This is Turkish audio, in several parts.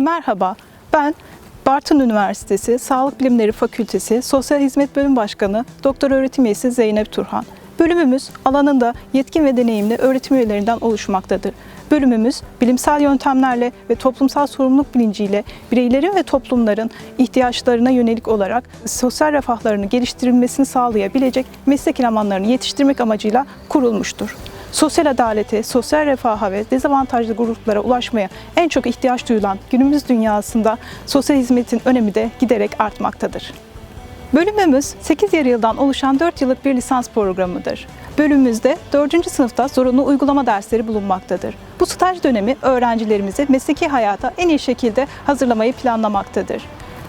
Merhaba, ben Bartın Üniversitesi Sağlık Bilimleri Fakültesi Sosyal Hizmet Bölüm Başkanı Doktor Öğretim Üyesi Zeynep Turhan. Bölümümüz alanında yetkin ve deneyimli öğretim üyelerinden oluşmaktadır. Bölümümüz bilimsel yöntemlerle ve toplumsal sorumluluk bilinciyle bireylerin ve toplumların ihtiyaçlarına yönelik olarak sosyal refahlarını geliştirilmesini sağlayabilecek meslek elemanlarını yetiştirmek amacıyla kurulmuştur. Sosyal adalete, sosyal refaha ve dezavantajlı gruplara ulaşmaya en çok ihtiyaç duyulan günümüz dünyasında sosyal hizmetin önemi de giderek artmaktadır. Bölümümüz 8 yarı yıldan oluşan 4 yıllık bir lisans programıdır. Bölümümüzde 4. sınıfta zorunlu uygulama dersleri bulunmaktadır. Bu staj dönemi öğrencilerimizi mesleki hayata en iyi şekilde hazırlamayı planlamaktadır.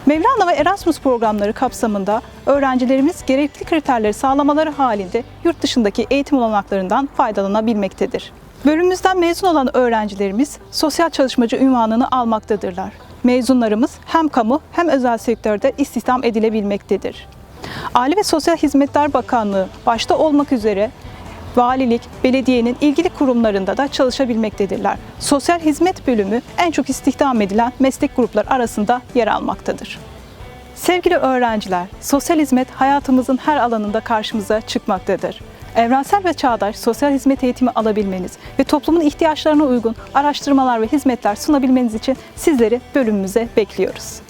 Mevlana ve Erasmus programları kapsamında öğrencilerimiz gerekli kriterleri sağlamaları halinde yurt dışındaki eğitim olanaklarından faydalanabilmektedir. Bölümümüzden mezun olan öğrencilerimiz sosyal çalışmacı ünvanını almaktadırlar. Mezunlarımız hem kamu hem özel sektörde istihdam edilebilmektedir. Aile ve Sosyal Hizmetler Bakanlığı başta olmak üzere valilik, belediyenin ilgili kurumlarında da çalışabilmektedirler. Sosyal hizmet bölümü en çok istihdam edilen meslek grupları arasında yer almaktadır. Sevgili öğrenciler, sosyal hizmet hayatımızın her alanında karşımıza çıkmaktadır. Evrensel ve çağdaş sosyal hizmet eğitimi alabilmeniz ve toplumun ihtiyaçlarına uygun araştırmalar ve hizmetler sunabilmeniz için sizleri bölümümüze bekliyoruz.